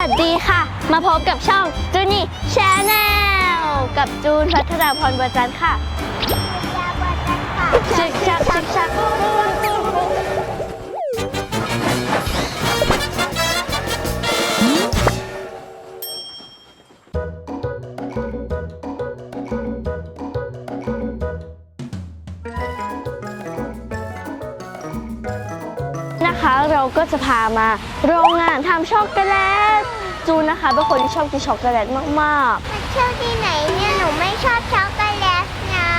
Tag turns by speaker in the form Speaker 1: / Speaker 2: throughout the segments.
Speaker 1: สวัสดีค่ะ มาพบกับช่องจูนี่ชาแนลกับจูนพัฒนาพรบัจันทร์ค่ะชิกชักชิกชัก ก็จะพามาโรงงานทำช็อกโกแลตจูนนะคะเป็นคนที่ชอบกินช็อกโกแลตมาก
Speaker 2: มาเที่ยวที่ไหนเนี่ยหนูไม่ชอบช็อกโกแลตนะ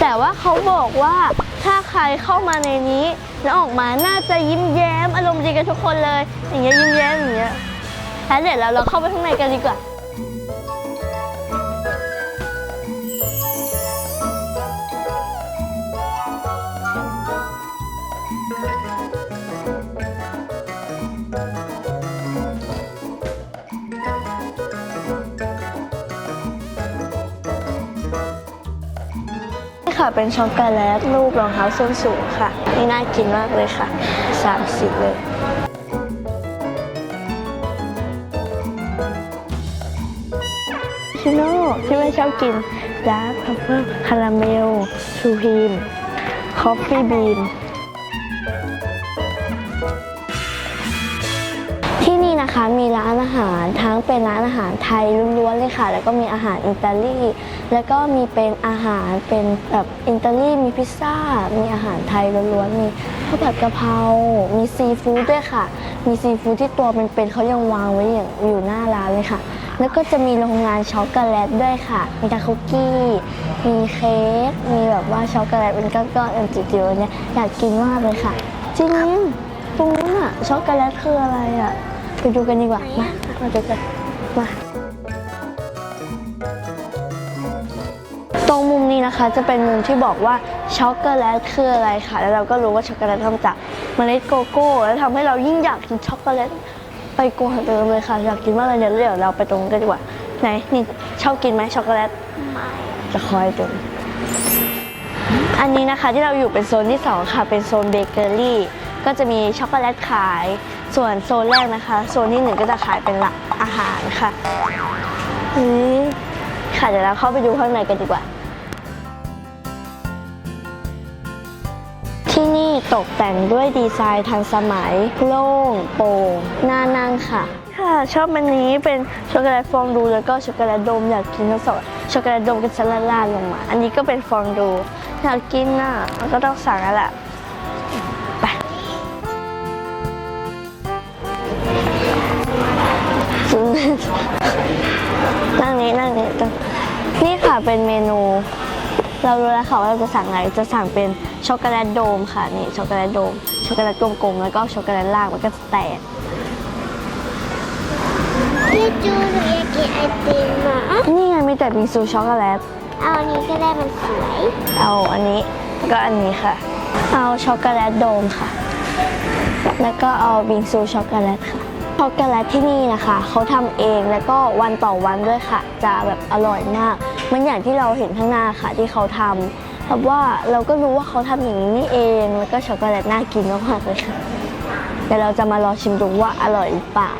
Speaker 1: แต่ว่าเขาบอกว่าถ้าใครเข้ามาในนี้ แล้วออกมาน่าจะยิ้มแย้มอารมณ์ดีกันทุกคนเลย อย่างเงี้ยยิ้มแย้มอย่างเงี้ยแล้วเดี๋ยวเราเราเข้าไปข้างในกันดีกว่า ค่ะ เป็นช็อกโกแลตรูปรองเท้าส้นสูงค่ะ นี่น่ากินมากเลยค่ะสามสิบเลยชิโน่ที่ไม่ชอบกินดาร์กพัฟเฟอร์คาราเมลชูพีมคอฟฟี่บีน นะคะมีร้านอาหารทั้งเป็นร้านอาหารไทยล้วนๆเลยค่ะ แล้วก็มีอาหารอิตาลีแล้วก็มีเป็นอาหารเป็นแบบอิตาลีมีพิซซ่า มีอาหารไทยล้วนๆมีข้าวผัดกะเพรา มีซีฟู้ดด้วยค่ะ มีซีฟู้ดที่ตัวเป็นๆเขายังวางไว้อย่างอยู่หน้าร้านเลยค่ะ แล้วก็จะมีโรงงานช็อกโกแลตด้วยค่ะ มีทั้งคุกกี้ มีเค้ก มีแบบว่าช็อกโกแลตเป็นก้อนๆอันจิ๋วๆเนี่ยอยากกินมากเลยค่ะ จริงตรงนู้นอะช็อกโกแลตคืออะไรอะ ไปดูกันดีกว่า มามาดูกันมาตรงมุมนี้นะคะจะเป็นมุมที่บอกว่าช็อกโกแลตคืออะไรค่ะ แล้วเราก็รู้ว่าช็อกโกแลตทำจากเมล็ดโกโก้ แล้วทำให้เรายิ่งอยากกินช็อกโกแลตไปกว่าเดิมเลยค่ะ อยากกินมากเลยเดี๋ยวเดี๋ยวเราไปตรงนู้นกันดีกว่าไหนนี่ชอบกินไหมช็อกโกแลต
Speaker 2: ไม่
Speaker 1: จะคอยดูอันนี้นะคะที่เราอยู่เป็นโซนที่ 2 ค่ะ เป็นโซนเบเกอรี่ก็จะมีช็อกโกแลตขาย ส่วนโซนแรกนะคะ โซนที่หนึ่งก็จะขายเป็นหลักอาหารค่ะอืมค่ะเดี๋ยวเราเข้าไปดูข้างในกันดีกว่า ที่นี่ตกแต่งด้วยดีไซน์ทันสมัย โล่งโปร่งน่านั่งค่ะ ค่ะชอบอันนี้เป็นช็อกโกแลตฟองดูแล้วก็ช็อกโกแลตโดมอยากกินทั้งสองช็อกโกแลตโดมกับชั้นล่างลงมา อันนี้ก็เป็นฟองดูอยากกินน่ะมันก็ต้องสั่งแล้วแหละ นั่งนี้นั่งนี้ตรงนี่ค่ะเป็นเมนู เรารู้แล้วค่ะว่าเราจะสั่งอะไรจะสั่งเป็นช็อกโกแลตโดมค่ะนี่ช็อกโกแลตโดมช็อกโกแลตกลมๆแล้วก็ช็อกโกแลตล่างมันก็จะแตก
Speaker 2: พี่จูหนูอยากกินไอติมอะ
Speaker 1: นี่ไงมีแต่บิงซูช็อกโกแลต
Speaker 2: เอาอันนี้ก็ได้มันสวย
Speaker 1: เอาอันนี้แล้วก็อันนี้ค่ะ เอาช็อกโกแลตโดมค่ะ แล้วก็เอาบิงซูช็อกโกแลตค่ะ ช็อกโกแลตที่นี่นะคะเขาทำเองแล้วก็วันต่อวันด้วยค่ะ จะแบบอร่อยมากเหมันอย่างที่เราเห็นข้างหน้าค่ะที่เขาทำเพราะว่าเราก็รู้ว่าเขาทำอย่างนี้นี่เองแล้วก็ช็อกโกแลตน่ากินมากๆเลยค่ะเดี๋ยวเราจะมารอชิมดูว่าอร่อยหรือเปล่า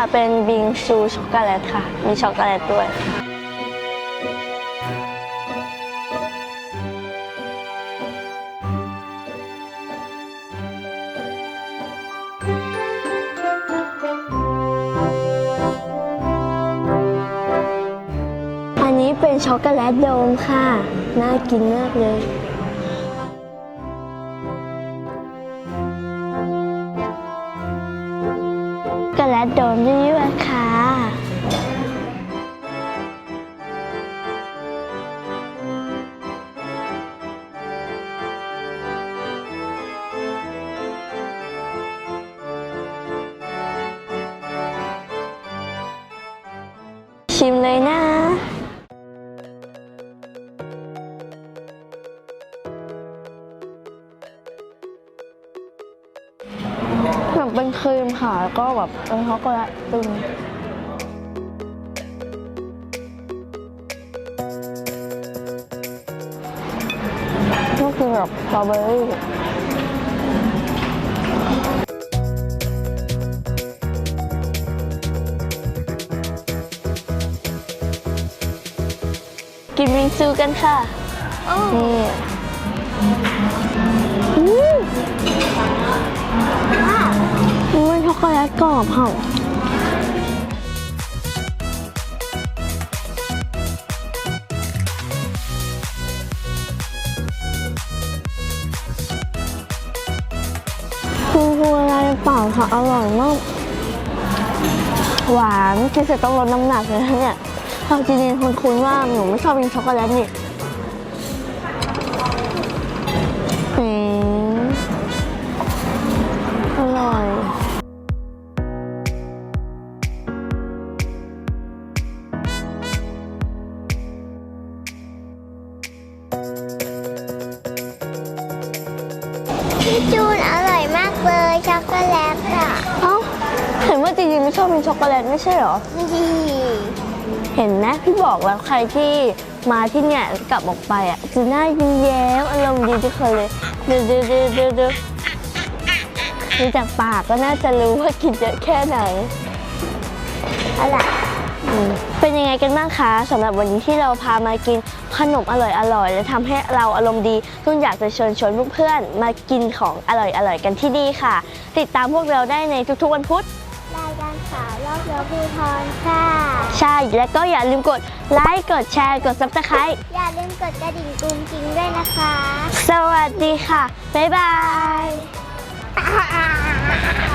Speaker 1: ค่ะ เป็นบิงซูช็อกโกแลตค่ะ มีช็อกโกแลตด้วย อันนี้เป็นช็อกโกแลตโดมค่ะ น่ากินมากเลย และโดนยั่วค่ะ ชิมเลยนะ เป็นครีมค่ะแล้วก็แบบเป็นช็อกโกแลตตึงก็คือแบบสตรอเบอรี่กินวิงซูกันค่ะ
Speaker 2: โอ้
Speaker 1: นี่ โกแลตกรอบค่ะคือคืออะไรเปล่าค่ะอร่อยมากหวานที่จะต้องลดน้ำหนักเลยนะเนี่ยเอาจริงๆคุณคุ้นๆว่าหนูไม่ชอบกินช็อกโกแลตนี่อืมอร่อย ไม่ชอบกินช็อกโกแลตไม่ใช่เหรอ
Speaker 2: ดี
Speaker 1: เห็นนะพี่บอกแล้วใครที่มาที่เนี่ยกลับออกไปอะจะหน้ายิ้มแย้มอารมณ์ดีทุกคนเลยดูดูดูดูดูดูจากปากก็น่าจะรู้ว่ากินเยอะแค่ไหน
Speaker 2: อร่อย
Speaker 1: อืมเป็นยังไงกันบ้างคะสำหรับวันนี้ที่เราพามากินขนมอร่อยๆและทำให้เราอารมณ์ดีตุ้นอยากจะเชิญชวนเพื่อนๆมากินของอร่อยๆกันที่นี่ค่ะ ติดตามพวกเราได้ในทุกๆวันพุธ
Speaker 2: บเรือภูทรค่ะ
Speaker 1: ใช่ และก็อย่าลืมกดไลค์ กดแชร์ กด subscribe
Speaker 2: อย่าลืมกดกระดิ่งกรุงกริงด้วยนะคะ
Speaker 1: สวัสดีค่ะ บ๊ายบาย
Speaker 2: อ่า